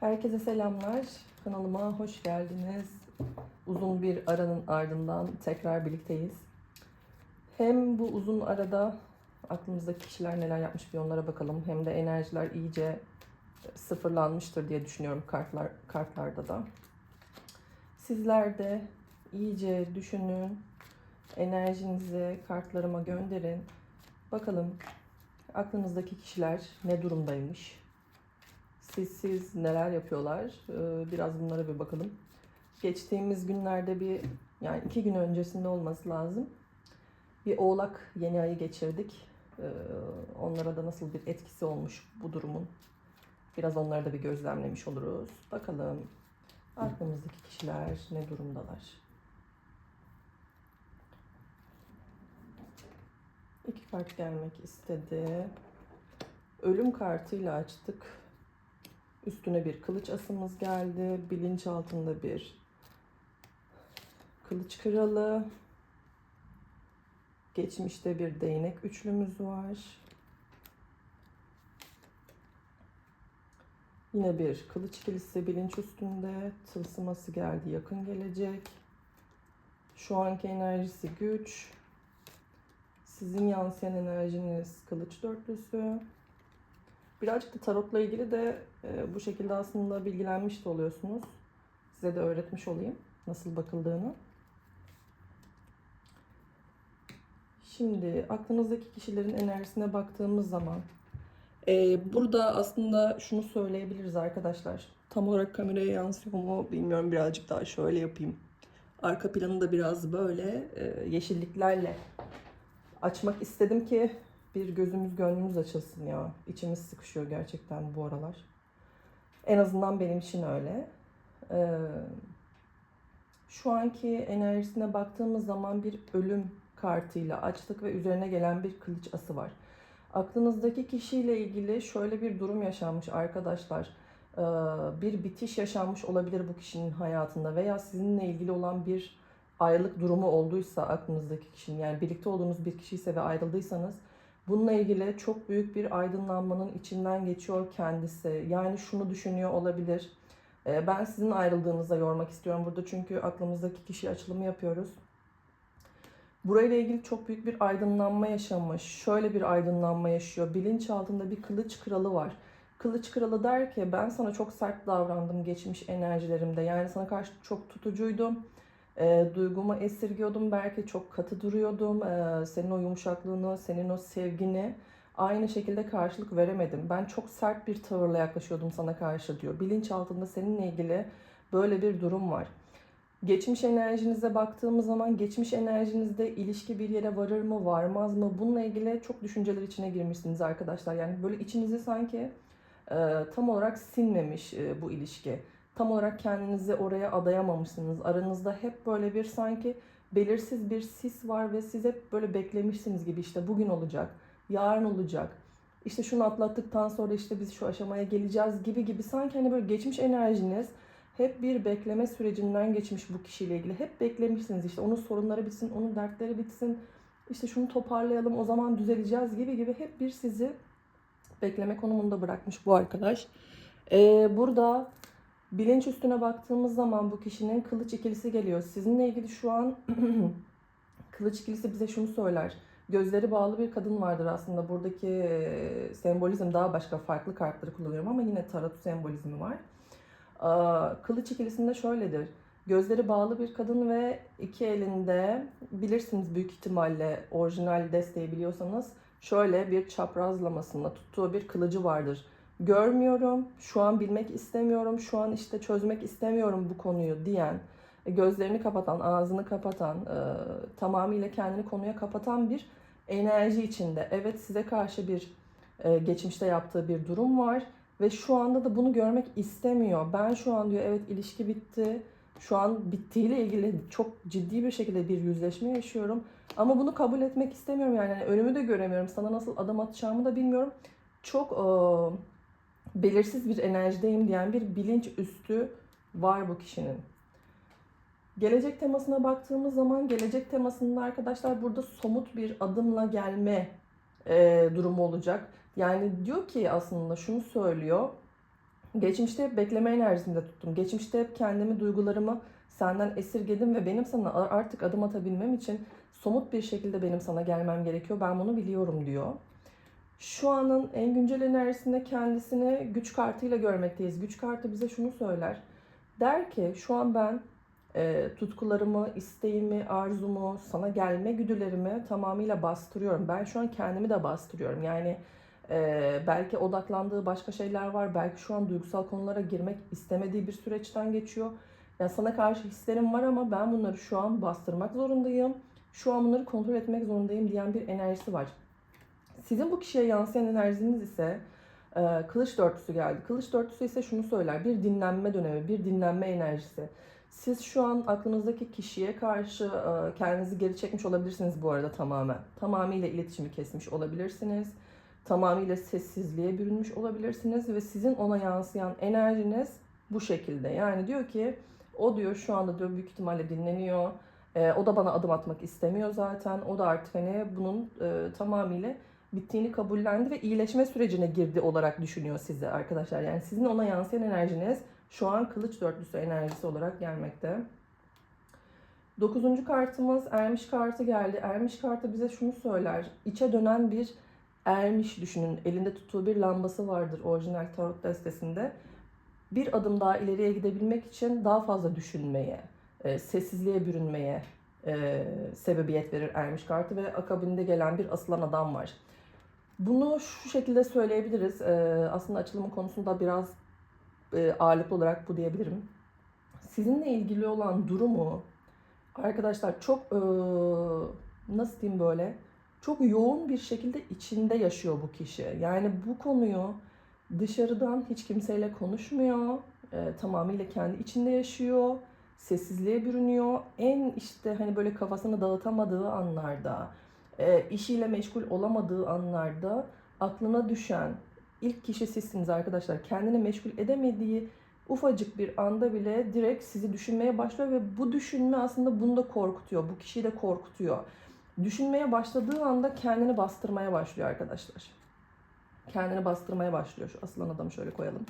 Herkese selamlar. Kanalıma hoş geldiniz. Uzun bir aranın ardından tekrar birlikteyiz. Hem bu uzun arada aklımızdaki kişiler neler yapmış bir onlara bakalım. Hem de enerjiler iyice sıfırlanmıştır diye düşünüyorum kartlar kartlarda da. Sizler de iyice düşünün. Enerjinizi kartlarıma gönderin. Bakalım aklınızdaki kişiler ne durumdaymış? Siz siz neler yapıyorlar? Ee, Biraz bunlara bir bakalım. Geçtiğimiz günlerde bir yani iki gün öncesinde olması lazım. Bir oğlak yeni ayı geçirdik. Ee, Onlara da nasıl bir etkisi olmuş bu durumun. Biraz onları da bir gözlemlemiş oluruz. Bakalım aklımızdaki kişiler ne durumdalar? İki kart gelmek istedi. Ölüm kartıyla açtık. Üstüne bir kılıç asımız geldi. Bilinç altında bir kılıç kralı. Geçmişte bir değnek üçlümüz var. Yine bir kılıç kilisi bilinç üstünde. Tılsıması geldi yakın gelecek. Şu anki enerjisi güç. Sizin yansıyan enerjiniz kılıç dörtlüsü. Birazcık da tarotla ilgili de e, bu şekilde aslında bilgilenmiş de oluyorsunuz. Size de öğretmiş olayım nasıl bakıldığını. Şimdi aklınızdaki kişilerin enerjisine baktığımız zaman e, burada aslında şunu söyleyebiliriz arkadaşlar. Tam olarak kameraya yansıyor mu bilmiyorum birazcık daha şöyle yapayım. Arka planı da biraz böyle e, yeşilliklerle açmak istedim ki bir gözümüz gönlümüz açılsın ya. İçimiz sıkışıyor gerçekten bu aralar. En azından benim için öyle. Ee, şu anki enerjisine baktığımız zaman bir ölüm kartıyla açtık ve üzerine gelen bir kılıç ası var. Aklınızdaki kişiyle ilgili şöyle bir durum yaşanmış arkadaşlar. Ee, bir bitiş yaşanmış olabilir bu kişinin hayatında veya sizinle ilgili olan bir ayrılık durumu olduysa aklınızdaki kişinin yani birlikte olduğunuz bir kişi ise ve ayrıldıysanız Bununla ilgili çok büyük bir aydınlanmanın içinden geçiyor kendisi. Yani şunu düşünüyor olabilir. Ee, Ben sizin ayrıldığınıza yormak istiyorum burada çünkü aklımızdaki kişi açılımı yapıyoruz. Burayla ilgili çok büyük bir aydınlanma yaşamış. Şöyle bir aydınlanma yaşıyor. Bilinç altında bir kılıç kralı var. Kılıç kralı der ki ben sana çok sert davrandım geçmiş enerjilerimde. Yani sana karşı çok tutucuydum. E, duygumu esirgiyordum belki çok katı duruyordum. E, senin o yumuşaklığını, senin o sevgini aynı şekilde karşılık veremedim. Ben çok sert bir tavırla yaklaşıyordum sana karşı diyor. Bilinç altında seninle ilgili böyle bir durum var. Geçmiş enerjinize baktığımız zaman geçmiş enerjinizde ilişki bir yere varır mı, varmaz mı? Bununla ilgili çok düşünceler içine girmişsiniz arkadaşlar. Yani böyle içinizi sanki e, tam olarak sinmemiş e, bu ilişki tam olarak kendinizi oraya adayamamışsınız. Aranızda hep böyle bir sanki belirsiz bir sis var ve siz hep böyle beklemişsiniz gibi işte bugün olacak, yarın olacak. İşte şunu atlattıktan sonra işte biz şu aşamaya geleceğiz gibi gibi sanki hani böyle geçmiş enerjiniz hep bir bekleme sürecinden geçmiş bu kişiyle ilgili. Hep beklemişsiniz işte onun sorunları bitsin, onun dertleri bitsin. İşte şunu toparlayalım o zaman düzeleceğiz gibi gibi hep bir sizi bekleme konumunda bırakmış bu arkadaş. Ee, burada Bilinç üstüne baktığımız zaman bu kişinin kılıç ikilisi geliyor. Sizinle ilgili şu an kılıç ikilisi bize şunu söyler. Gözleri bağlı bir kadın vardır aslında. Buradaki e, sembolizm daha başka farklı kartları kullanıyorum ama yine tarot sembolizmi var. Kılıç ikilisinde şöyledir. Gözleri bağlı bir kadın ve iki elinde bilirsiniz büyük ihtimalle orijinal desteği biliyorsanız şöyle bir çaprazlamasında tuttuğu bir kılıcı vardır görmüyorum, şu an bilmek istemiyorum, şu an işte çözmek istemiyorum bu konuyu diyen, e, gözlerini kapatan, ağzını kapatan, e, tamamıyla kendini konuya kapatan bir enerji içinde. Evet size karşı bir e, geçmişte yaptığı bir durum var ve şu anda da bunu görmek istemiyor. Ben şu an diyor evet ilişki bitti. Şu an bittiğiyle ilgili çok ciddi bir şekilde bir yüzleşme yaşıyorum. Ama bunu kabul etmek istemiyorum yani. yani önümü de göremiyorum. Sana nasıl adım atacağımı da bilmiyorum. Çok e, belirsiz bir enerjideyim diyen bir bilinç üstü var bu kişinin. Gelecek temasına baktığımız zaman gelecek temasında arkadaşlar burada somut bir adımla gelme e, durumu olacak. Yani diyor ki aslında şunu söylüyor. Geçmişte hep bekleme enerjisinde tuttum. Geçmişte hep kendimi, duygularımı senden esirgedim ve benim sana artık adım atabilmem için somut bir şekilde benim sana gelmem gerekiyor. Ben bunu biliyorum diyor. Şu anın en güncel enerjisinde kendisini güç kartıyla görmekteyiz. Güç kartı bize şunu söyler. Der ki şu an ben e, tutkularımı, isteğimi, arzumu, sana gelme güdülerimi tamamıyla bastırıyorum. Ben şu an kendimi de bastırıyorum. Yani e, belki odaklandığı başka şeyler var. Belki şu an duygusal konulara girmek istemediği bir süreçten geçiyor. Yani sana karşı hislerim var ama ben bunları şu an bastırmak zorundayım. Şu an bunları kontrol etmek zorundayım diyen bir enerjisi var. Sizin bu kişiye yansıyan enerjiniz ise e, kılıç dörtlüsü geldi. Kılıç dörtlüsü ise şunu söyler. Bir dinlenme dönemi, bir dinlenme enerjisi. Siz şu an aklınızdaki kişiye karşı e, kendinizi geri çekmiş olabilirsiniz bu arada tamamen. Tamamıyla iletişimi kesmiş olabilirsiniz. Tamamıyla sessizliğe bürünmüş olabilirsiniz ve sizin ona yansıyan enerjiniz bu şekilde. Yani diyor ki o diyor şu anda diyor büyük ihtimalle dinleniyor. E, o da bana adım atmak istemiyor zaten. O da artık hani bunun e, tamamıyla bittiğini kabullendi ve iyileşme sürecine girdi olarak düşünüyor sizi arkadaşlar. Yani sizin ona yansıyan enerjiniz şu an kılıç dörtlüsü enerjisi olarak gelmekte. Dokuzuncu kartımız ermiş kartı geldi. Ermiş kartı bize şunu söyler. İçe dönen bir ermiş düşünün. Elinde tuttuğu bir lambası vardır orijinal tarot destesinde. Bir adım daha ileriye gidebilmek için daha fazla düşünmeye, e, sessizliğe bürünmeye e, sebebiyet verir ermiş kartı ve akabinde gelen bir asılan adam var. Bunu şu şekilde söyleyebiliriz. E, aslında açılımın konusunda biraz e, ağırlıklı olarak bu diyebilirim. Sizinle ilgili olan durumu arkadaşlar çok e, nasıl diyeyim böyle çok yoğun bir şekilde içinde yaşıyor bu kişi. Yani bu konuyu dışarıdan hiç kimseyle konuşmuyor. E, tamamıyla kendi içinde yaşıyor. Sessizliğe bürünüyor. En işte hani böyle kafasını dağıtamadığı anlarda, e, işiyle meşgul olamadığı anlarda aklına düşen ilk kişi sizsiniz arkadaşlar. Kendini meşgul edemediği ufacık bir anda bile direkt sizi düşünmeye başlıyor ve bu düşünme aslında bunu da korkutuyor. Bu kişiyi de korkutuyor. Düşünmeye başladığı anda kendini bastırmaya başlıyor arkadaşlar. Kendini bastırmaya başlıyor. Şu asılan adamı şöyle koyalım.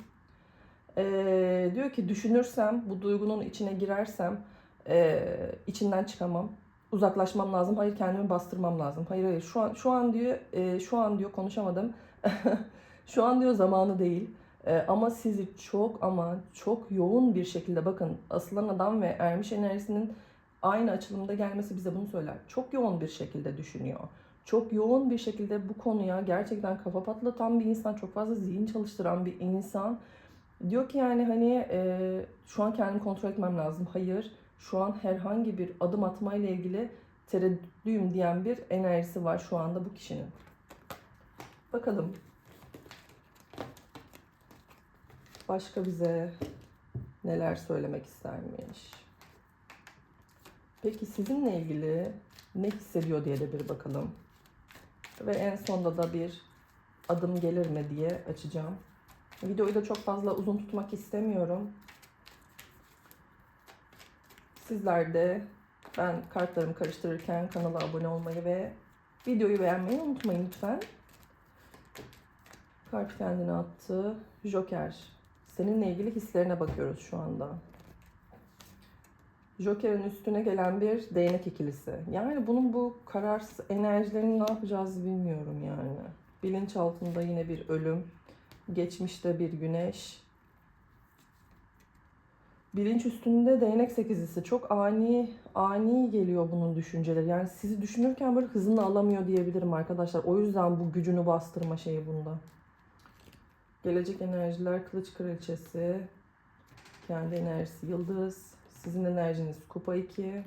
Ee, diyor ki düşünürsem, bu duygunun içine girersem e, içinden çıkamam. Uzaklaşmam lazım. Hayır kendimi bastırmam lazım. Hayır hayır şu an şu an diyor e, şu an diyor konuşamadım. şu an diyor zamanı değil. E, ama sizi çok ama çok yoğun bir şekilde bakın asılan adam ve ermiş enerjisinin aynı açılımda gelmesi bize bunu söyler. Çok yoğun bir şekilde düşünüyor. Çok yoğun bir şekilde bu konuya gerçekten kafa patlatan bir insan, çok fazla zihin çalıştıran bir insan. Diyor ki yani hani e, şu an kendimi kontrol etmem lazım. Hayır, şu an herhangi bir adım atmayla ilgili tereddütlüyüm diyen bir enerjisi var şu anda bu kişinin. Bakalım. Başka bize neler söylemek istermiş? Peki sizinle ilgili ne hissediyor diye de bir bakalım. Ve en sonda da bir adım gelir mi diye açacağım. Videoyu da çok fazla uzun tutmak istemiyorum. Sizler de ben kartlarımı karıştırırken kanala abone olmayı ve videoyu beğenmeyi unutmayın lütfen. Kart kendini attı. Joker. Seninle ilgili hislerine bakıyoruz şu anda. Joker'in üstüne gelen bir değnek ikilisi. Yani bunun bu kararsız enerjilerini ne yapacağız bilmiyorum yani. Bilinç altında yine bir ölüm. Geçmişte bir güneş. Bilinç üstünde değnek sekizlisi. Çok ani ani geliyor bunun düşünceleri. Yani sizi düşünürken böyle hızını alamıyor diyebilirim arkadaşlar. O yüzden bu gücünü bastırma şeyi bunda. Gelecek enerjiler kılıç kraliçesi. Kendi enerjisi yıldız. Sizin enerjiniz kupa 2.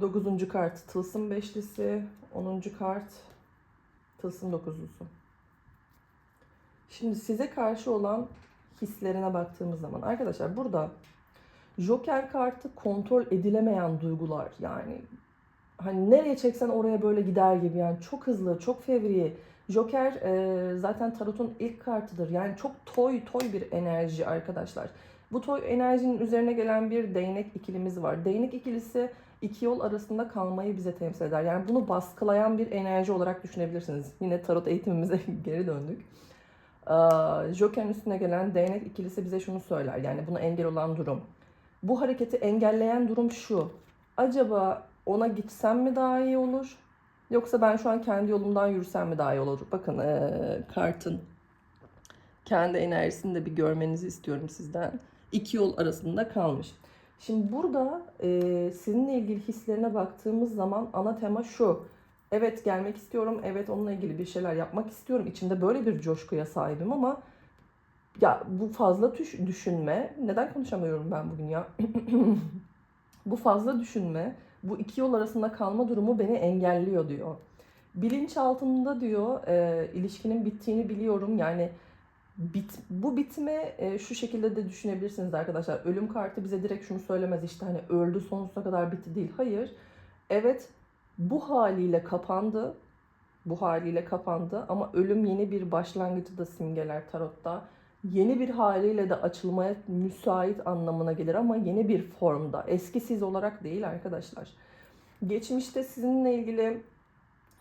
Dokuzuncu kart tılsım beşlisi. Onuncu kart tılsım dokuzlusu. Şimdi size karşı olan hislerine baktığımız zaman. Arkadaşlar burada Joker kartı kontrol edilemeyen duygular yani hani nereye çeksen oraya böyle gider gibi yani çok hızlı çok fevri Joker e, zaten tarotun ilk kartıdır. Yani çok toy toy bir enerji arkadaşlar. Bu toy enerjinin üzerine gelen bir değnek ikilimiz var. Değnek ikilisi iki yol arasında kalmayı bize temsil eder. Yani bunu baskılayan bir enerji olarak düşünebilirsiniz. Yine tarot eğitimimize geri döndük Joker'in üstüne gelen değnek ikilisi bize şunu söyler. Yani buna engel olan durum. Bu hareketi engelleyen durum şu. Acaba ona gitsem mi daha iyi olur? Yoksa ben şu an kendi yolumdan yürüsem mi daha iyi olur? Bakın ee, kartın kendi enerjisini de bir görmenizi istiyorum sizden. İki yol arasında kalmış. Şimdi burada e, sizinle ilgili hislerine baktığımız zaman ana tema şu. Evet gelmek istiyorum. Evet onunla ilgili bir şeyler yapmak istiyorum. İçimde böyle bir coşkuya sahibim ama ya bu fazla düş- düşünme. Neden konuşamıyorum ben bugün ya? bu fazla düşünme, bu iki yol arasında kalma durumu beni engelliyor diyor. Bilinç altında diyor e, ilişkinin bittiğini biliyorum. Yani bit, bu bitme e, şu şekilde de düşünebilirsiniz arkadaşlar. Ölüm kartı bize direkt şunu söylemez işte hani öldü sonsuza kadar bitti değil. Hayır. Evet bu haliyle kapandı. Bu haliyle kapandı ama ölüm yeni bir başlangıcı da simgeler tarotta. Yeni bir haliyle de açılmaya müsait anlamına gelir ama yeni bir formda. Eski siz olarak değil arkadaşlar. Geçmişte sizinle ilgili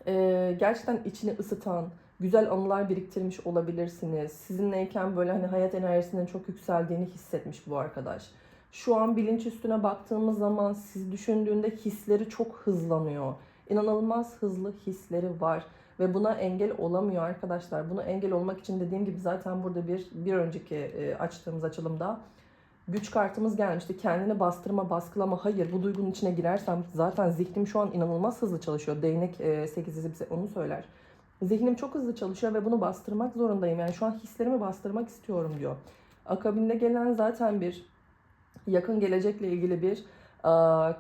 e, gerçekten içini ısıtan, güzel anılar biriktirmiş olabilirsiniz. Sizinleyken böyle hani hayat enerjisinin çok yükseldiğini hissetmiş bu arkadaş. Şu an bilinç üstüne baktığımız zaman siz düşündüğünde hisleri çok hızlanıyor. İnanılmaz hızlı hisleri var ve buna engel olamıyor arkadaşlar. Buna engel olmak için dediğim gibi zaten burada bir bir önceki e, açtığımız açılımda güç kartımız gelmişti. Kendini bastırma, baskılama. Hayır bu duygunun içine girersem zaten zihnim şu an inanılmaz hızlı çalışıyor. Değnek e, 8'i bize onu söyler. Zihnim çok hızlı çalışıyor ve bunu bastırmak zorundayım. Yani şu an hislerimi bastırmak istiyorum diyor. Akabinde gelen zaten bir yakın gelecekle ilgili bir e,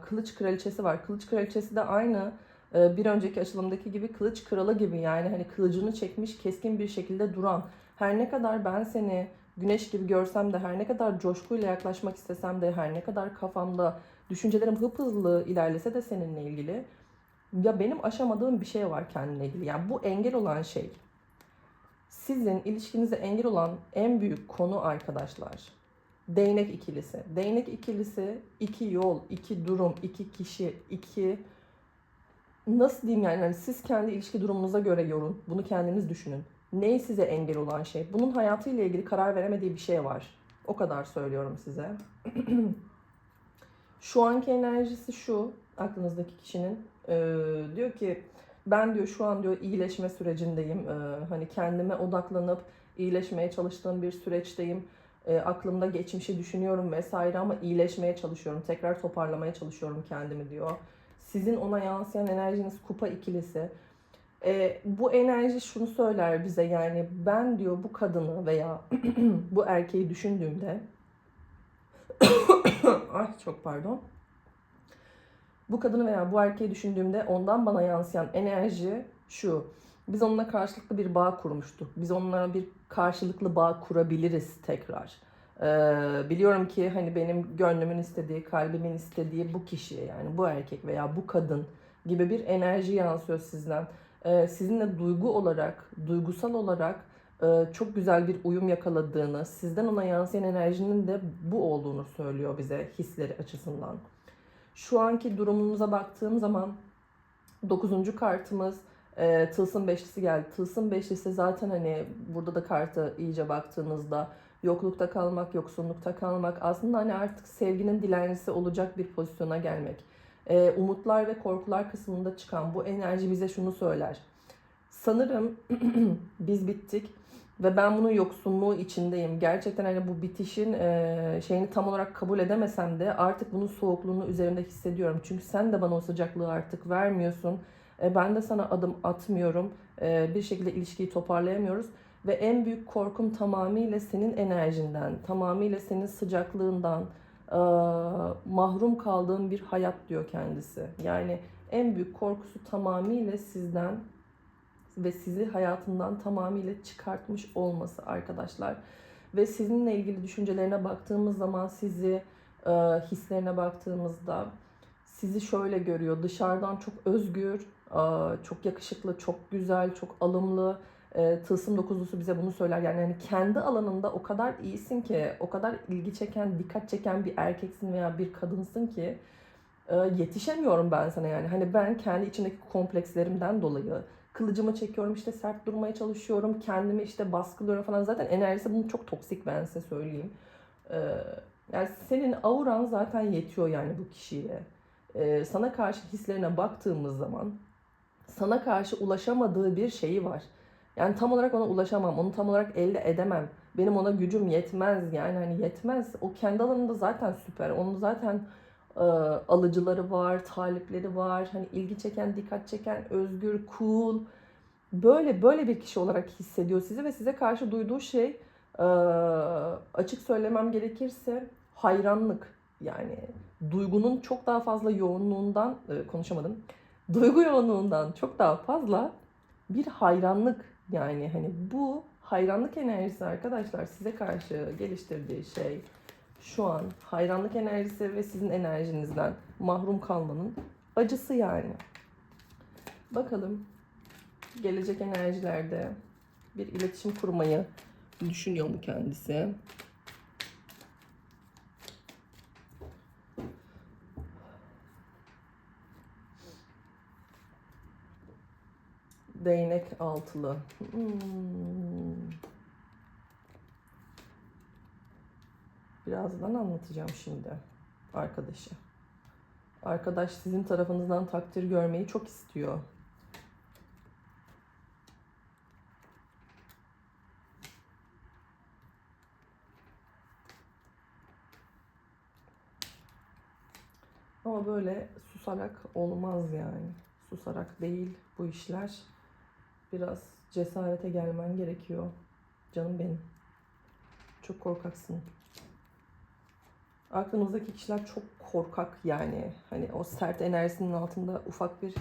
kılıç kraliçesi var. Kılıç kraliçesi de aynı e, bir önceki açılımdaki gibi kılıç kralı gibi yani hani kılıcını çekmiş keskin bir şekilde duran. Her ne kadar ben seni güneş gibi görsem de her ne kadar coşkuyla yaklaşmak istesem de her ne kadar kafamda düşüncelerim hızlı ilerlese de seninle ilgili ya benim aşamadığım bir şey var kendimle ilgili. Yani bu engel olan şey sizin ilişkinize engel olan en büyük konu arkadaşlar. Değnek ikilisi. Değnek ikilisi iki yol, iki durum, iki kişi, iki nasıl diyeyim yani hani siz kendi ilişki durumunuza göre yorun. Bunu kendiniz düşünün. Ne size engel olan şey? Bunun hayatıyla ilgili karar veremediği bir şey var. O kadar söylüyorum size. şu anki enerjisi şu aklınızdaki kişinin. Ee, diyor ki ben diyor şu an diyor iyileşme sürecindeyim. Ee, hani kendime odaklanıp iyileşmeye çalıştığım bir süreçteyim. Ee, aklımda geçmişi düşünüyorum vesaire ama iyileşmeye çalışıyorum. Tekrar toparlamaya çalışıyorum kendimi diyor. Sizin ona yansıyan enerjiniz kupa ikilisi. Ee, bu enerji şunu söyler bize yani ben diyor bu kadını veya bu erkeği düşündüğümde ay çok pardon. Bu kadını veya bu erkeği düşündüğümde ondan bana yansıyan enerji şu. Biz onunla karşılıklı bir bağ kurmuştuk. Biz onunla bir karşılıklı bağ kurabiliriz tekrar. Ee, biliyorum ki hani benim gönlümün istediği, kalbimin istediği bu kişiye yani bu erkek veya bu kadın gibi bir enerji yansıyor sizden. Ee, sizinle duygu olarak, duygusal olarak e, çok güzel bir uyum yakaladığını, sizden ona yansıyan enerjinin de bu olduğunu söylüyor bize hisleri açısından. Şu anki durumumuza baktığım zaman 9. kartımız e, Tılsım Beşlisi geldi. Tılsım Beşlisi zaten hani burada da kartı iyice baktığınızda yoklukta kalmak, yoksunlukta kalmak aslında hani artık sevginin dilencisi olacak bir pozisyona gelmek. E, umutlar ve korkular kısmında çıkan bu enerji bize şunu söyler. Sanırım biz bittik ve ben bunun yoksunluğu içindeyim. Gerçekten hani bu bitişin e, şeyini tam olarak kabul edemesem de artık bunun soğukluğunu üzerimde hissediyorum. Çünkü sen de bana o sıcaklığı artık vermiyorsun. E, ben de sana adım atmıyorum. E, bir şekilde ilişkiyi toparlayamıyoruz. Ve en büyük korkum tamamıyla senin enerjinden, tamamıyla senin sıcaklığından e, mahrum kaldığım bir hayat diyor kendisi. Yani en büyük korkusu tamamıyla sizden ve sizi hayatından tamamıyla çıkartmış olması arkadaşlar. Ve sizinle ilgili düşüncelerine baktığımız zaman sizi hislerine baktığımızda sizi şöyle görüyor. Dışarıdan çok özgür, çok yakışıklı, çok güzel, çok alımlı. E, tılsım dokuzlusu bize bunu söyler. Yani hani kendi alanında o kadar iyisin ki, o kadar ilgi çeken, dikkat çeken bir erkeksin veya bir kadınsın ki e, yetişemiyorum ben sana yani. Hani ben kendi içindeki komplekslerimden dolayı kılıcımı çekiyorum işte sert durmaya çalışıyorum. Kendimi işte baskılıyorum falan. Zaten enerjisi bunun çok toksik ben size söyleyeyim. Ee, yani senin auran zaten yetiyor yani bu kişiye. Ee, sana karşı hislerine baktığımız zaman sana karşı ulaşamadığı bir şeyi var. Yani tam olarak ona ulaşamam, onu tam olarak elde edemem. Benim ona gücüm yetmez yani hani yetmez. O kendi alanında zaten süper. Onun zaten e, alıcıları var, talipleri var. Hani ilgi çeken, dikkat çeken, özgür, cool. Böyle böyle bir kişi olarak hissediyor sizi ve size karşı duyduğu şey e, açık söylemem gerekirse hayranlık. Yani duygunun çok daha fazla yoğunluğundan e, konuşamadım. Duygu yoğunluğundan çok daha fazla bir hayranlık yani hani bu hayranlık enerjisi arkadaşlar size karşı geliştirdiği şey şu an hayranlık enerjisi ve sizin enerjinizden mahrum kalmanın acısı yani. Bakalım gelecek enerjilerde bir iletişim kurmayı düşünüyor mu kendisi? Değnek altılı. Hmm. Birazdan anlatacağım şimdi arkadaşı. Arkadaş sizin tarafınızdan takdir görmeyi çok istiyor. Ama böyle susarak olmaz yani. Susarak değil bu işler. Biraz cesarete gelmen gerekiyor. Canım benim. Çok korkaksın. Aklınızdaki kişiler çok korkak yani. Hani o sert enerjisinin altında ufak bir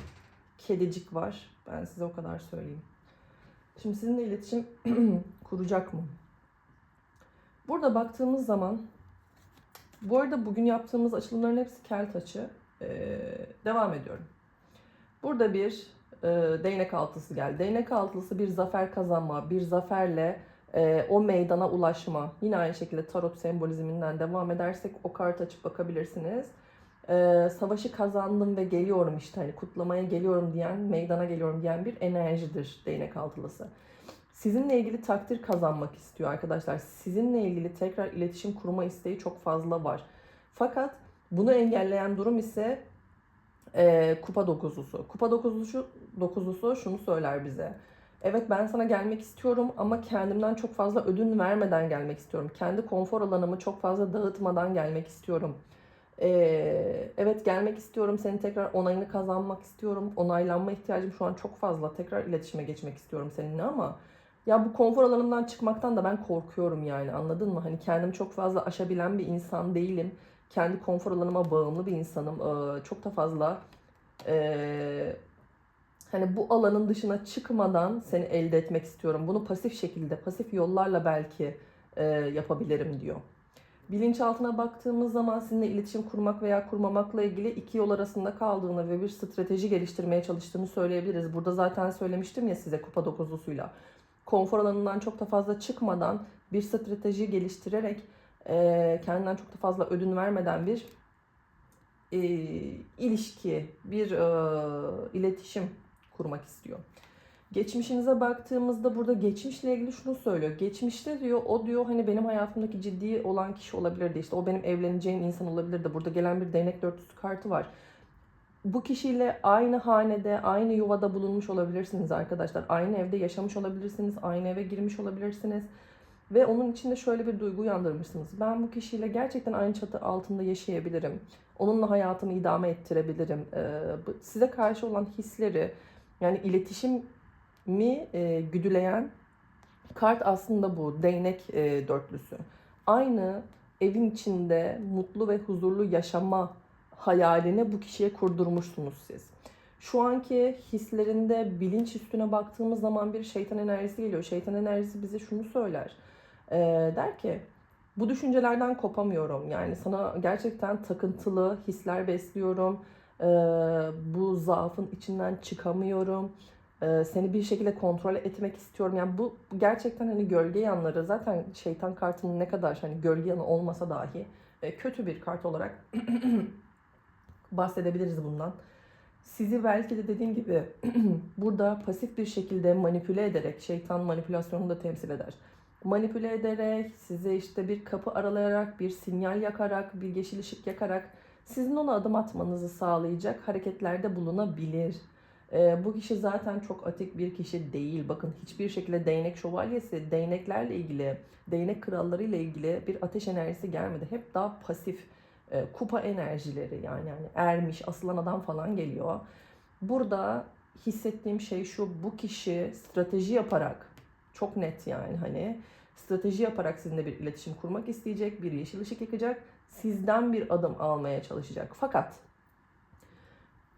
kedicik var. Ben size o kadar söyleyeyim. Şimdi sizinle iletişim kuracak mı? Burada baktığımız zaman bu arada bugün yaptığımız açılımların hepsi kelt açı. Ee, devam ediyorum. Burada bir e, değnek altısı geldi. Değnek altısı bir zafer kazanma, bir zaferle e, o meydana ulaşma. Yine aynı şekilde tarot sembolizminden devam edersek o kart açıp bakabilirsiniz. E, savaşı kazandım ve geliyorum işte hani kutlamaya geliyorum diyen, meydana geliyorum diyen bir enerjidir değnek altılısı. Sizinle ilgili takdir kazanmak istiyor arkadaşlar. Sizinle ilgili tekrar iletişim kurma isteği çok fazla var. Fakat bunu engelleyen durum ise e, kupa dokuzlusu. Kupa dokuzlusu, dokuzlusu şunu söyler bize. Evet ben sana gelmek istiyorum ama kendimden çok fazla ödün vermeden gelmek istiyorum. Kendi konfor alanımı çok fazla dağıtmadan gelmek istiyorum. Ee, evet gelmek istiyorum. Senin tekrar onayını kazanmak istiyorum. Onaylanma ihtiyacım şu an çok fazla. Tekrar iletişime geçmek istiyorum seninle ama ya bu konfor alanımdan çıkmaktan da ben korkuyorum yani anladın mı? Hani kendimi çok fazla aşabilen bir insan değilim. Kendi konfor alanıma bağımlı bir insanım. Ee, çok da fazla ee, hani bu alanın dışına çıkmadan seni elde etmek istiyorum. Bunu pasif şekilde, pasif yollarla belki e, yapabilirim diyor. Bilinçaltına baktığımız zaman sizinle iletişim kurmak veya kurmamakla ilgili iki yol arasında kaldığını ve bir strateji geliştirmeye çalıştığını söyleyebiliriz. Burada zaten söylemiştim ya size kupa dokuzlusuyla. Konfor alanından çok da fazla çıkmadan bir strateji geliştirerek e, kendinden çok da fazla ödün vermeden bir e, ilişki, bir e, iletişim kurmak istiyor. Geçmişinize baktığımızda burada geçmişle ilgili şunu söylüyor. Geçmişte diyor o diyor hani benim hayatımdaki ciddi olan kişi olabilirdi. İşte o benim evleneceğim insan olabilirdi. Burada gelen bir değnek dörtlüsü kartı var. Bu kişiyle aynı hanede, aynı yuvada bulunmuş olabilirsiniz arkadaşlar. Aynı evde yaşamış olabilirsiniz. Aynı eve girmiş olabilirsiniz. Ve onun içinde şöyle bir duygu uyandırmışsınız. Ben bu kişiyle gerçekten aynı çatı altında yaşayabilirim. Onunla hayatımı idame ettirebilirim. Ee, size karşı olan hisleri, yani iletişimi e, güdüleyen kart aslında bu. Değnek e, dörtlüsü. Aynı evin içinde mutlu ve huzurlu yaşama hayalini bu kişiye kurdurmuşsunuz siz. Şu anki hislerinde bilinç üstüne baktığımız zaman bir şeytan enerjisi geliyor. Şeytan enerjisi bize şunu söyler. E, der ki bu düşüncelerden kopamıyorum. Yani sana gerçekten takıntılı hisler besliyorum. E, bu zaafın içinden çıkamıyorum. E, seni bir şekilde kontrol etmek istiyorum. Yani bu gerçekten hani gölge yanları zaten şeytan kartının ne kadar hani gölge yanı olmasa dahi e, kötü bir kart olarak bahsedebiliriz bundan. sizi belki de dediğim gibi burada pasif bir şekilde manipüle ederek şeytan manipülasyonunu da temsil eder. Manipüle ederek size işte bir kapı aralayarak, bir sinyal yakarak, bir yeşil ışık yakarak sizin ona adım atmanızı sağlayacak hareketlerde bulunabilir. Ee, bu kişi zaten çok atik bir kişi değil. Bakın hiçbir şekilde değnek şövalyesi, değneklerle ilgili, değnek kralları ile ilgili bir ateş enerjisi gelmedi. Hep daha pasif e, kupa enerjileri yani yani ermiş, asılan adam falan geliyor. Burada hissettiğim şey şu, bu kişi strateji yaparak, çok net yani hani strateji yaparak sizinle bir iletişim kurmak isteyecek, bir yeşil ışık yakacak, sizden bir adım almaya çalışacak. Fakat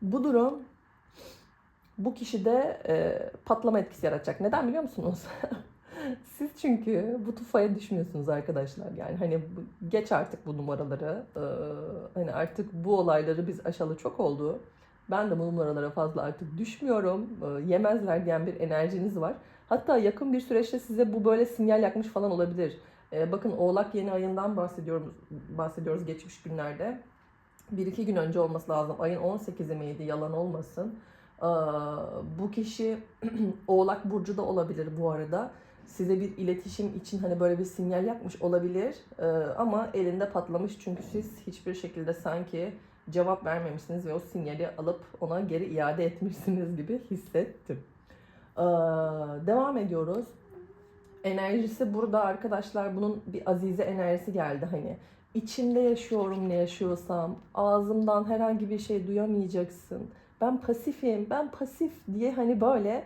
bu durum bu kişide e, patlama etkisi yaratacak. Neden biliyor musunuz? Siz çünkü bu tufaya düşmüyorsunuz arkadaşlar. Yani hani geç artık bu numaraları. Ee, hani artık bu olayları biz aşalı çok oldu. Ben de bu numaralara fazla artık düşmüyorum. Ee, yemezler diyen bir enerjiniz var. Hatta yakın bir süreçte size bu böyle sinyal yakmış falan olabilir. Ee, bakın Oğlak yeni ayından bahsediyoruz, bahsediyoruz geçmiş günlerde. Bir iki gün önce olması lazım. Ayın 18'i miydi? Yalan olmasın. Ee, bu kişi Oğlak Burcu da olabilir bu arada size bir iletişim için hani böyle bir sinyal yapmış olabilir Ee, ama elinde patlamış çünkü siz hiçbir şekilde sanki cevap vermemişsiniz ve o sinyali alıp ona geri iade etmişsiniz gibi hissettim. Ee, devam ediyoruz. Enerjisi burada arkadaşlar bunun bir azize enerjisi geldi hani. İçimde yaşıyorum ne yaşıyorsam, ağzımdan herhangi bir şey duyamayacaksın. Ben pasifim, ben pasif diye hani böyle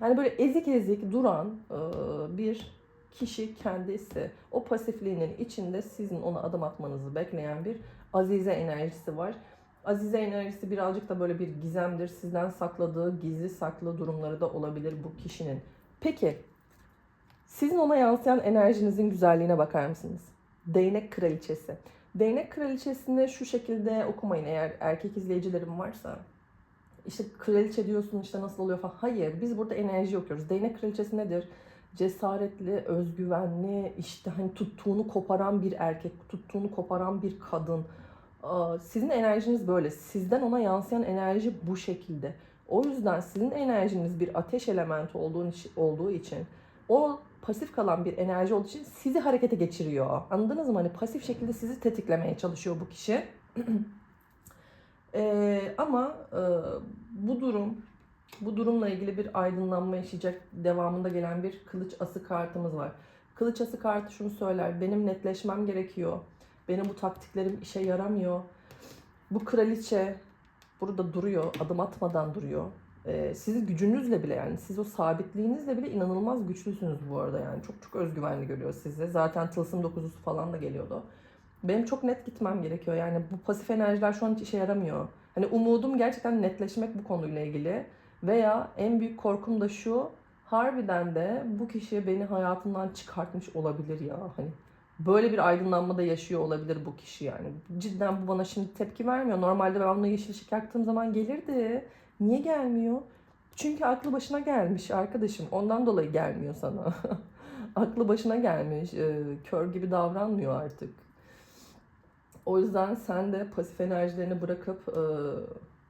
yani böyle ezik ezik duran e, bir kişi kendisi o pasifliğinin içinde sizin ona adım atmanızı bekleyen bir azize enerjisi var. Azize enerjisi birazcık da böyle bir gizemdir. Sizden sakladığı gizli saklı durumları da olabilir bu kişinin. Peki sizin ona yansıyan enerjinizin güzelliğine bakar mısınız? Değnek kraliçesi. Değnek kraliçesini şu şekilde okumayın eğer erkek izleyicilerim varsa işte kraliçe diyorsun işte nasıl oluyor falan. Hayır biz burada enerji okuyoruz. Değnek kraliçesi nedir? Cesaretli, özgüvenli, işte hani tuttuğunu koparan bir erkek, tuttuğunu koparan bir kadın. Sizin enerjiniz böyle. Sizden ona yansıyan enerji bu şekilde. O yüzden sizin enerjiniz bir ateş elementi olduğu için, o pasif kalan bir enerji olduğu için sizi harekete geçiriyor. Anladınız mı? Hani pasif şekilde sizi tetiklemeye çalışıyor bu kişi. Ee, ama e, bu durum, bu durumla ilgili bir aydınlanma yaşayacak devamında gelen bir kılıç ası kartımız var. Kılıç ası kartı şunu söyler, benim netleşmem gerekiyor. Benim bu taktiklerim işe yaramıyor. Bu kraliçe burada duruyor, adım atmadan duruyor. Ee, sizi gücünüzle bile yani siz o sabitliğinizle bile inanılmaz güçlüsünüz bu arada yani. Çok çok özgüvenli görüyor sizi. Zaten tılsım dokuzusu falan da geliyordu. Benim çok net gitmem gerekiyor. Yani bu pasif enerjiler şu an hiç işe yaramıyor. Hani umudum gerçekten netleşmek bu konuyla ilgili. Veya en büyük korkum da şu. Harbiden de bu kişi beni hayatından çıkartmış olabilir ya. Hani böyle bir aydınlanma da yaşıyor olabilir bu kişi yani. Cidden bu bana şimdi tepki vermiyor. Normalde ben onunla yeşil ışık yaktığım zaman gelirdi. Niye gelmiyor? Çünkü aklı başına gelmiş arkadaşım. Ondan dolayı gelmiyor sana. aklı başına gelmiş. Ee, Kör gibi davranmıyor artık. O yüzden sen de pasif enerjilerini bırakıp e,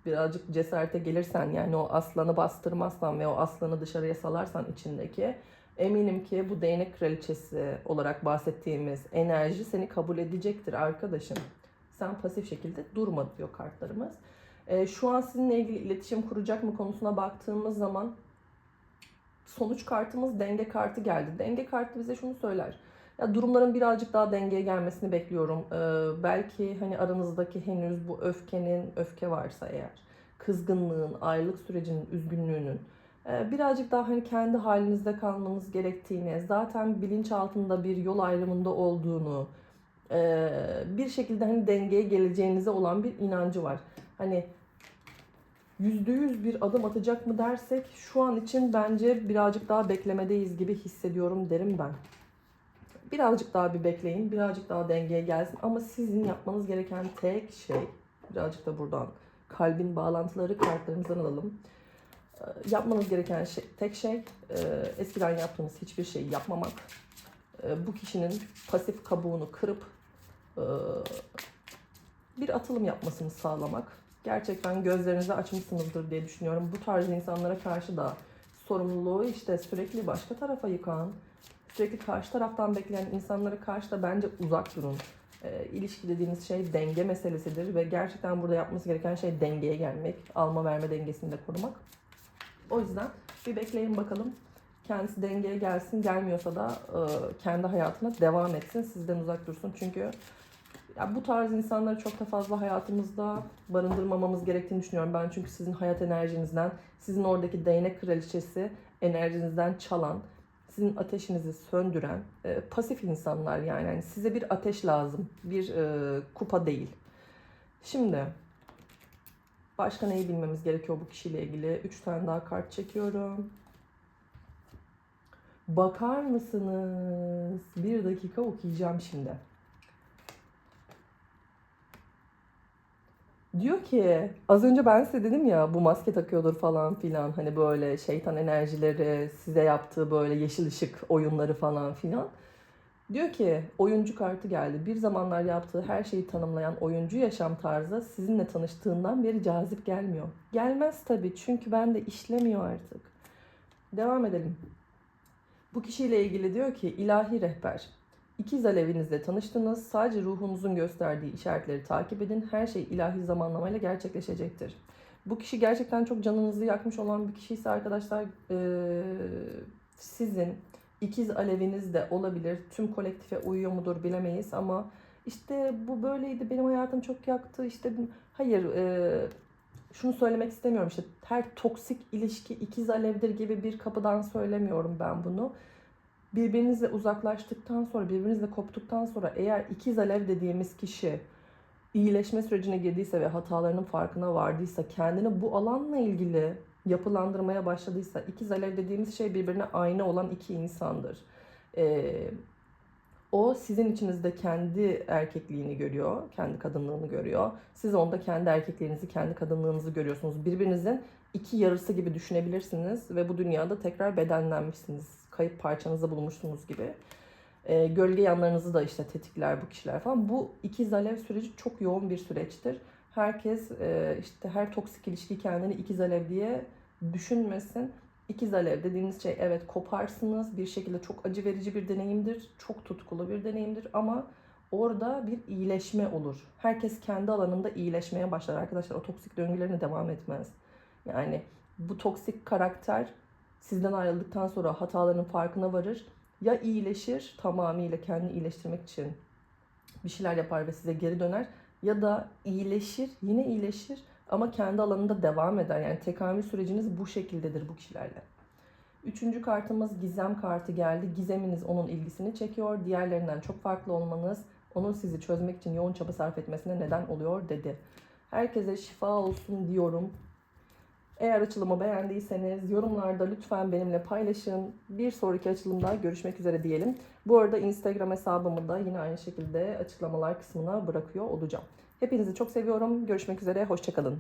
birazcık cesarete gelirsen yani o aslanı bastırmazsan ve o aslanı dışarıya salarsan içindeki eminim ki bu değnek kraliçesi olarak bahsettiğimiz enerji seni kabul edecektir arkadaşım. Sen pasif şekilde durma diyor kartlarımız. E, şu an sizinle ilgili iletişim kuracak mı konusuna baktığımız zaman sonuç kartımız denge kartı geldi. Denge kartı bize şunu söyler. Ya durumların birazcık daha dengeye gelmesini bekliyorum. Ee, belki hani aranızdaki henüz bu öfkenin, öfke varsa eğer, kızgınlığın, ayrılık sürecinin, üzgünlüğünün birazcık daha hani kendi halinizde kalmanız gerektiğini, zaten bilinç altında bir yol ayrımında olduğunu, e, bir şekilde hani dengeye geleceğinize olan bir inancı var. Hani yüzde yüz bir adım atacak mı dersek şu an için bence birazcık daha beklemedeyiz gibi hissediyorum derim ben. Birazcık daha bir bekleyin, birazcık daha dengeye gelsin. Ama sizin yapmanız gereken tek şey, birazcık da buradan kalbin bağlantıları kartlarımızdan alalım. Ee, Yapmanız gereken şey, tek şey, e, eskiden yaptığınız hiçbir şeyi yapmamak. E, Bu kişinin pasif kabuğunu kırıp e, bir atılım yapmasını sağlamak. gerçekten gözlerinizi açmışsınızdır diye düşünüyorum. Bu tarz insanlara karşı da sorumluluğu işte sürekli başka tarafa yıkan, sürekli karşı taraftan bekleyen insanlara karşı da bence uzak durun. E, ilişki dediğiniz şey denge meselesidir ve gerçekten burada yapması gereken şey dengeye gelmek, alma verme dengesini de korumak. O yüzden bir bekleyin bakalım. Kendisi dengeye gelsin, gelmiyorsa da e, kendi hayatına devam etsin, sizden uzak dursun. Çünkü ya bu tarz insanları çok da fazla hayatımızda barındırmamamız gerektiğini düşünüyorum. Ben çünkü sizin hayat enerjinizden, sizin oradaki değnek kraliçesi enerjinizden çalan, sizin ateşinizi söndüren e, pasif insanlar yani. yani. Size bir ateş lazım, bir e, kupa değil. Şimdi başka neyi bilmemiz gerekiyor bu kişiyle ilgili? Üç tane daha kart çekiyorum. Bakar mısınız? Bir dakika okuyacağım şimdi. Diyor ki az önce ben size dedim ya bu maske takıyordur falan filan hani böyle şeytan enerjileri size yaptığı böyle yeşil ışık oyunları falan filan. Diyor ki oyuncu kartı geldi. Bir zamanlar yaptığı her şeyi tanımlayan oyuncu yaşam tarzı sizinle tanıştığından beri cazip gelmiyor. Gelmez tabii çünkü ben de işlemiyor artık. Devam edelim. Bu kişiyle ilgili diyor ki ilahi rehber. İkiz alevinizle tanıştınız. Sadece ruhunuzun gösterdiği işaretleri takip edin. Her şey ilahi zamanlamayla gerçekleşecektir. Bu kişi gerçekten çok canınızı yakmış olan bir kişi ise arkadaşlar eee, sizin ikiz aleviniz de olabilir. Tüm kolektife uyuyor mudur bilemeyiz ama işte bu böyleydi benim hayatım çok yaktı. İşte hayır eee, şunu söylemek istemiyorum. İşte her toksik ilişki ikiz alevdir gibi bir kapıdan söylemiyorum ben bunu. Birbirinizle uzaklaştıktan sonra, birbirinizle koptuktan sonra eğer ikiz alev dediğimiz kişi iyileşme sürecine girdiyse ve hatalarının farkına vardıysa, kendini bu alanla ilgili yapılandırmaya başladıysa, ikiz alev dediğimiz şey birbirine aynı olan iki insandır. Ee, o sizin içinizde kendi erkekliğini görüyor, kendi kadınlığını görüyor. Siz onda kendi erkekliğinizi, kendi kadınlığınızı görüyorsunuz. Birbirinizin iki yarısı gibi düşünebilirsiniz ve bu dünyada tekrar bedenlenmişsiniz. Kayıp parçanızı bulmuşsunuz gibi. Ee, gölge yanlarınızı da işte tetikler bu kişiler falan. Bu ikiz alev süreci çok yoğun bir süreçtir. Herkes e, işte her toksik ilişki kendini ikiz alev diye düşünmesin. İkiz alev dediğiniz şey evet koparsınız. Bir şekilde çok acı verici bir deneyimdir. Çok tutkulu bir deneyimdir ama orada bir iyileşme olur. Herkes kendi alanında iyileşmeye başlar arkadaşlar. O toksik döngülerine devam etmez. Yani bu toksik karakter sizden ayrıldıktan sonra hatalarının farkına varır. Ya iyileşir tamamıyla kendini iyileştirmek için bir şeyler yapar ve size geri döner. Ya da iyileşir, yine iyileşir ama kendi alanında devam eder. Yani tekamül süreciniz bu şekildedir bu kişilerle. Üçüncü kartımız gizem kartı geldi. Gizeminiz onun ilgisini çekiyor. Diğerlerinden çok farklı olmanız onun sizi çözmek için yoğun çaba sarf etmesine neden oluyor dedi. Herkese şifa olsun diyorum. Eğer açılımı beğendiyseniz yorumlarda lütfen benimle paylaşın. Bir sonraki açılımda görüşmek üzere diyelim. Bu arada Instagram hesabımı da yine aynı şekilde açıklamalar kısmına bırakıyor olacağım. Hepinizi çok seviyorum. Görüşmek üzere. Hoşçakalın.